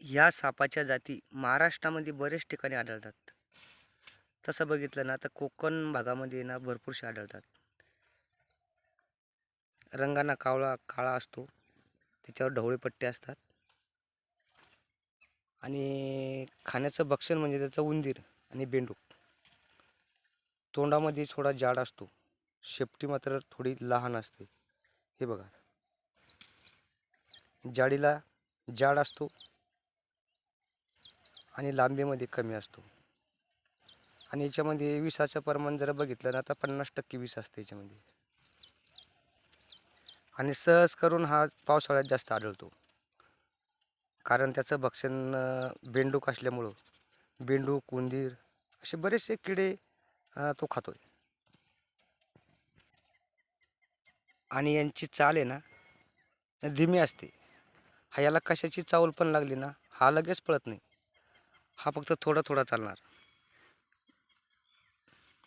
ह्या सापाच्या जाती महाराष्ट्रामध्ये बरेच ठिकाणी आढळतात. तसं बघितलं ना तर कोकण भागामध्ये ना भरपूरसे आढळतात. रंगांना कावळा काळा असतो. त्याच्यावर ढवळे पट्टे असतात. आणि खाण्याचं भक्षण म्हणजे त्याचं उंदीर आणि बेंडूक तोंडामध्ये थोडा जाड असतो. शेपटी मात्र थोडी लहान असते. हे बघा. जाडीला जाड असतो. आणि लांबीमध्ये कमी असतो. आणि याच्यामध्ये विसाचं प्रमाण जर बघितलं ना तर पन्नास टक्के विष असते याच्यामध्ये. आणि सहज करून हा पावसाळ्यात जास्त आढळतो. कारण त्याचं भक्षण बेंडूक असल्यामुळं बेंडूक उंदीर असे बरेचसे किडे तो खातो आहे आणि यांची चाल आहे ना धीमी असते. हा याला कशाची चावल पण लागली ना हा लगेच पळत नाही. हा फक्त थोडा थोडा चालणार.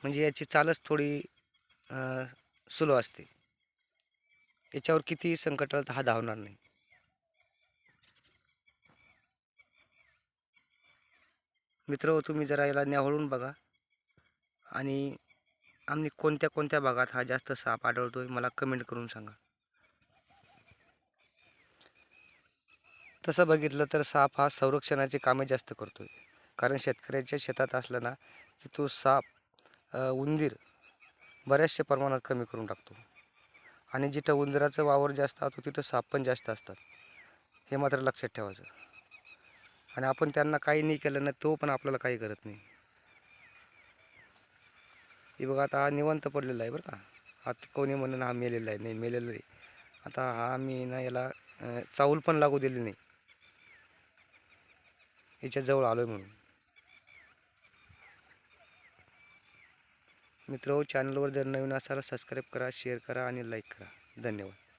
म्हणजे याची चालच थोडी सुलो असते. याच्यावर कितीही संकट आलं तर हा धावणार नाही. मित्र हो, तुम्ही जरा याला न्यावळून बघा. आणि आम्ही कोणत्या कोणत्या भागात हा जास्त साप आढळतोय मला कमेंट करून सांगा. तसं बघितलं तर साप हा संरक्षणाची कामे जास्त करतो आहे कारण शेतकऱ्याच्या शेतात असलं ना की तो साप उंदीर बऱ्याचशा प्रमाणात कमी करून टाकतो. आणि जिथं उंदराचं वावर जास्त असतो तिथं साप पण जास्त असतात. हे मात्र लक्षात ठेवायचं. आणि आपण त्यांना काही नाही केलं ना तो पण आपल्याला काही करत नाही. हे बघा आता हा निवंत पडलेला आहे बरं का. हा कोणी म्हणून हा मेलेला आहे. नाही मेलेला आहे. आता हा मी ना याला अ, चावल पण लागू दिली नाही. याच्या जवळ आहे म्हणून. मित्र हो, चॅनलवर जर नवीन असाल सबस्क्राईब करा शेअर करा आणि लाईक करा. धन्यवाद.